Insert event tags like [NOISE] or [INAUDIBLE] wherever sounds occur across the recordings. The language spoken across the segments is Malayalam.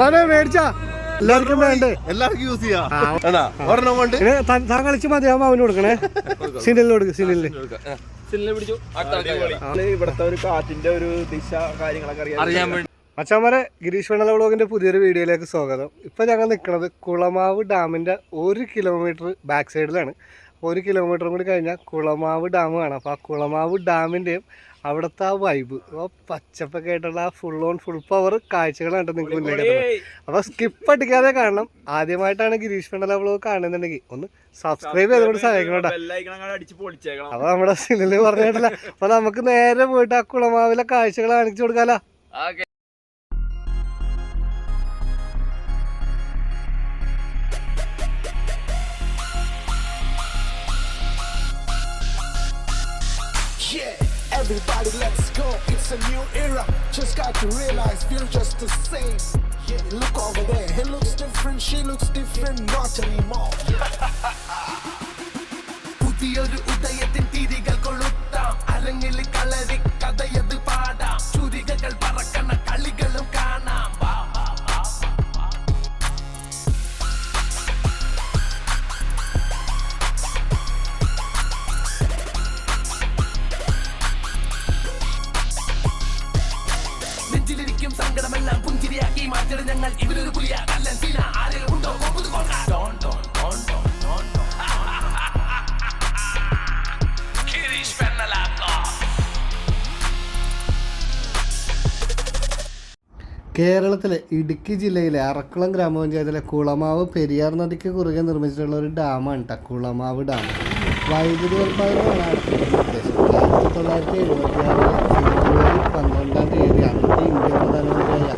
സമ്മാനം മേടിച്ചാ. എല്ലാവർക്കും വേണ്ടേ? എല്ലാവർക്കും യൂസ് ചെയ്യാം. കൊണ്ട്. താൻ- കളിച്ച് മതിയാവുമ്പോ അവന് കൊടുക്കണേ. സിനിലിന് കൊടുക്കും സിനിലിന്. ഇവിടുത്തെ ഒരു കാറ്റിന്റെ ഒരു ദിശ കാര്യങ്ങളൊക്കെ അറിയാൻ വേണ്ടി. അച്ഛന്മാരെ ഗിരീഷ് വെണ്ണല വ്ളോഗിന്റെ പുതിയൊരു വീഡിയോയിലേക്ക് സ്വാഗതം. ഇപ്പൊ ഞങ്ങൾ നിൽക്കുന്നത് കുളമാവ് ഡാമിന്റെ ഒരു കിലോമീറ്റർ ബാക്ക് സൈഡിലാണ് ഒരു കിലോമീറ്ററും കൂടി കഴിഞ്ഞാൽ കുളമാവ് ഡാം കാണാം. അപ്പോൾ ആ കുളമാവ് ഡാമിന്റെയും അവിടുത്തെ ആ വൈബ് പച്ചപ്പൊക്കെ ആയിട്ടുള്ള ആ ഫുൾ ഓൺ ഫുൾ പവർ കാഴ്ചകളാണ് നിങ്ങൾക്ക് മുന്നിലേക്ക് അപ്പൊ അപ്പോൾ സ്കിപ്പ് അടിക്കാതെ കാണണം. ആദ്യമായിട്ടാണ് ഗിരീഷ് വെണ്ണല വ്ലോഗ് കാണുന്നുണ്ടെങ്കിൽ ഒന്ന് സബ്സ്ക്രൈബ് ചെയ്തോട് സഹായിക്കണം അപ്പൊ നമ്മുടെ സിനിമ പറഞ്ഞിട്ടില്ല അപ്പൊ നമുക്ക് നേരെ പോയിട്ട് ആ കുളമാവിലെ കാഴ്ചകൾ കാണിച്ചു കൊടുക്കാലോ. Yeah, everybody, let's go. It's a new era. Just got to realize we're just the same. Yeah, look over there. He looks different, she looks different, not anymore. [LAUGHS] നെഞ്ചിലിരിക്കും സങ്കടമെല്ലാം പുഞ്ചിരിയാക്കി മാറ്റണം ഞങ്ങൾ ഇവരൊരു പുലിയ കല്ലൻ സീന ആരെങ്കിലും ഉണ്ടോ കൊമ്പുത് കൊള്ളാം. ഡോൺ, ഡോൺ, ഡോൺ, ഡോൺ, ഡോൺ, ഡോൺ. Kirish Fennala Vlog. കേരളത്തിലെ ഇടുക്കി ജില്ലയിലെ അറക്കുളം ഗ്രാമപഞ്ചായത്തിലെ കുളമാവ് പെരിയാർ നദിക്ക് കുറുകെ നിർമ്മിച്ചിട്ടുള്ള ഒരു ഡാമാണ് കേട്ടോ കുളമാവ് ഡാം വൈദ്യുതി ഉൽപ്പാദനമാണ് ആയിരത്തി തൊള്ളായിരത്തി എഴുപത്തി പന്ത്രണ്ടാം തീയതി അന്നത്തെ ഇന്ത്യൻ പ്രധാനമന്ത്രിയായ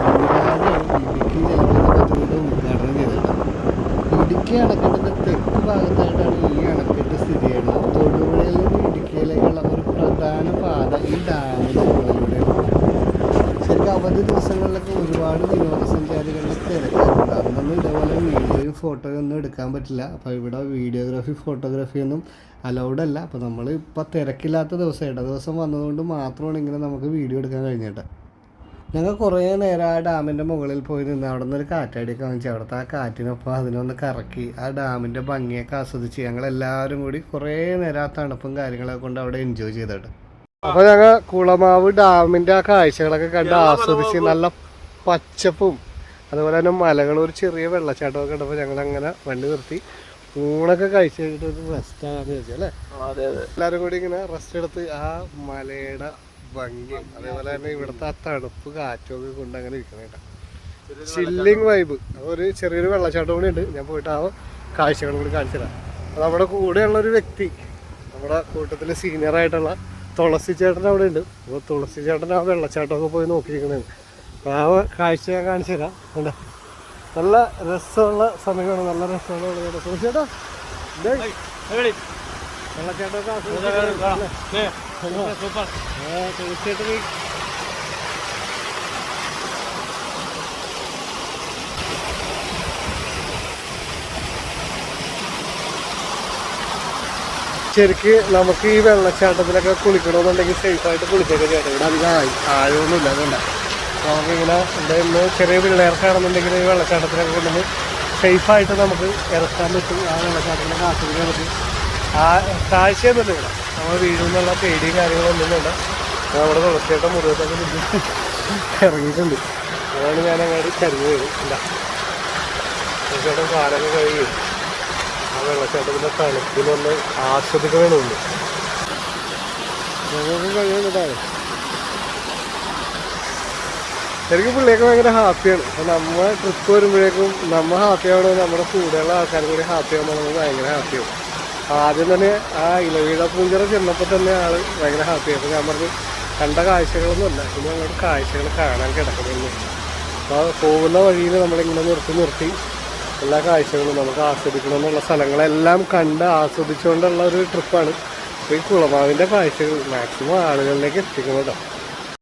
ഇന്ദിരാഗാന്ധിയാണ് ഇടുക്കി ജലവൈദ്യുത പദ്ധതിയുടെ ഉദ്ഘാടനം ചെയ്തത് ഇടുക്കി അണക്കെട്ടിന്റെ തെക്ക് ഭാഗത്തായിട്ടാണ് ഈ ദിവസങ്ങളിലൊക്കെ ഒരുപാട് വിനോദസഞ്ചാരികളുടെ തിരക്കാറുണ്ടാകും നമ്മൾ ഇതേപോലെ വീഡിയോയും ഫോട്ടോയും ഒന്നും എടുക്കാൻ പറ്റില്ല. അപ്പോൾ ഇവിടെ വീഡിയോഗ്രാഫി ഫോട്ടോഗ്രാഫി ഒന്നും അലൗഡ് അല്ല. അപ്പോൾ നമ്മൾ ഇപ്പോൾ തിരക്കില്ലാത്ത ദിവസം ഇട ദിവസം വന്നതുകൊണ്ട് മാത്രമാണ് ഇങ്ങനെ നമുക്ക് വീഡിയോ എടുക്കാൻ കഴിഞ്ഞിട്ട്. ഞങ്ങൾ കുറേ നേരം ആ ഡാമിന്റെ മുകളിൽ പോയി നിന്ന് അവിടെ നിന്ന് ഒരു കാറ്റടിയൊക്കെ വാങ്ങിച്ചു അവിടുത്തെ ആ കാറ്റിനൊപ്പം അതിനൊന്ന് കറക്കി ആ ഡാമിന്റെ ഭംഗിയൊക്കെ ആസ്വദിച്ച് ഞങ്ങൾ എല്ലാവരും കൂടി കുറേ നേരം ആ തണുപ്പും കാര്യങ്ങളൊക്കെ കൊണ്ട് അവിടെ എൻജോയ് ചെയ്തിട്ട്. അപ്പോൾ ഞങ്ങൾ കുളമാവ് ഡാമിന്റെ ആ കാഴ്ചകളൊക്കെ കണ്ട് ആസ്വദിച്ച് നല്ല പച്ചപ്പും അതുപോലെ തന്നെ മലകളും ഒരു ചെറിയ വെള്ളച്ചാട്ടമൊക്കെ കണ്ടപ്പോൾ ഞങ്ങൾ അങ്ങനെ വണ്ടി നിർത്തി. ഊണൊക്കെ കഴിച്ച് കഴിഞ്ഞിട്ട് ഒരു റെസ്റ്റ് ആകാന്ന് ചോദിച്ചു അല്ലേ? എല്ലാവരും കൂടി ഇങ്ങനെ റെസ്റ്റ് എടുത്ത് ആ മലയുടെ ഭംഗിയും അതേപോലെ തന്നെ ഇവിടുത്തെ ആ തണുപ്പ് കാറ്റും ഒക്കെ കൊണ്ട് അങ്ങനെ ഇരിക്കണം ചില്ലിങ് വൈബ് ഒരു ചെറിയൊരു വെള്ളച്ചാട്ടം കൂടി ഉണ്ട്. ഞാൻ പോയിട്ട് ആ കാഴ്ചകളും കൂടി കാണിച്ചു തരാം. നമ്മുടെ കൂടെയുള്ള ഒരു വ്യക്തി നമ്മുടെ കൂട്ടത്തിലെ സീനിയർ ആയിട്ടുള്ള തുളസി ചേട്ടൻ അവിടെ ഉണ്ട്. അപ്പോൾ തുളസി ചേട്ടൻ ആ വെള്ളച്ചാട്ടമൊക്കെ പോയി നോക്കിയിരിക്കണേ അപ്പോൾ ആ കാഴ്ച ഞാൻ കാണിച്ചു തരാം. കണ്ടോ? നല്ല രസമുള്ള സമയമാണ്. നല്ല രസമുള്ള വെള്ളച്ചാട്ടം. തുളസി ചേട്ടാ വെള്ളച്ചാട്ടമൊക്കെ ആസ്വദിച്ച് ആ, തീർച്ചയായിട്ടും ശരിക്ക് നമുക്ക് ഈ വെള്ളച്ചാട്ടത്തിലൊക്കെ കുളിക്കണമെന്നുണ്ടെങ്കിൽ സേഫായിട്ട് കുളിച്ചൊക്കെ ചെയ്യണം ഇവിടെ അധികം ആയി ആഴമൊന്നുമില്ല അതുകൊണ്ട്. നമുക്കിങ്ങനെ ഇവിടെ ഇന്ന് ചെറിയ പിള്ളേർക്കാണെന്നുണ്ടെങ്കിൽ ഈ വെള്ളച്ചാട്ടത്തിലൊക്കെ കൊണ്ടുവന്ന് സേഫായിട്ട് നമുക്ക് ഇറക്കാൻ പറ്റും. ആ വെള്ളച്ചാട്ടത്തിലൊക്കെ ആസ്വദിക്കാൻ പറ്റും. ആ കാഴ്ചയൊന്നുമില്ല ഇവിടെ. നമ്മൾ വീഴുന്നുള്ള പേടിയും കാര്യങ്ങളൊന്നും വേണ്ട നമ്മുടെ തുളസിയേട്ടം മുറിവത്തൊക്കെ ഇറങ്ങിയിട്ടുണ്ട്. അതാണ് ഞാൻ അങ്ങോട്ട് കരിഞ്ഞു വരും ഇല്ല തുളസിയേട്ടം കാലൊക്കെ കഴുകി. വെള്ളച്ചാട്ടത്തിന്റെ തണുപ്പിനൊന്ന് ആസ്വദിക്കണമെന്നുണ്ട്. ഞങ്ങൾക്ക് കഴിയുന്നതാണ് ശരിക്കും പിള്ളേർക്ക് ഭയങ്കര ഹാപ്പിയാണ്. അപ്പം നമ്മൾ ട്രിപ്പ് വരുമ്പോഴേക്കും നമ്മൾ ഹാപ്പി ആവണോ നമ്മുടെ കൂടെയുള്ള ആൾക്കാർ കൂടി ഹാപ്പി ആവുമ്പോൾ നമ്മൾ ഭയങ്കര ഹാപ്പിയാവും ആദ്യം തന്നെ ആ ഇലവീഴ പൂഞ്ചിറ ചെന്നപ്പോൾ തന്നെ ആൾ ഭയങ്കര ഹാപ്പി അപ്പോൾ ഞാൻ പറഞ്ഞു കണ്ട കാഴ്ചകളൊന്നുമല്ല. ഇനി അങ്ങോട്ട് കാഴ്ചകൾ കാണാൻ കിടക്കുന്നു അപ്പോൾ പോകുന്ന വഴിയിൽ നമ്മളിങ്ങനെ നിർത്തി നിർത്തി എല്ലാ കാഴ്ചകളും നമുക്ക് ആസ്വദിക്കണം എന്നുള്ള സ്ഥലങ്ങളെല്ലാം കണ്ട് ആസ്വദിച്ചുകൊണ്ടുള്ള ഒരു ട്രിപ്പാണ് ഈ കുളമാവിന്റെ കാഴ്ചകൾ മാക്സിമം ആളുകളിലേക്ക് എത്തിക്കണം കേട്ടോ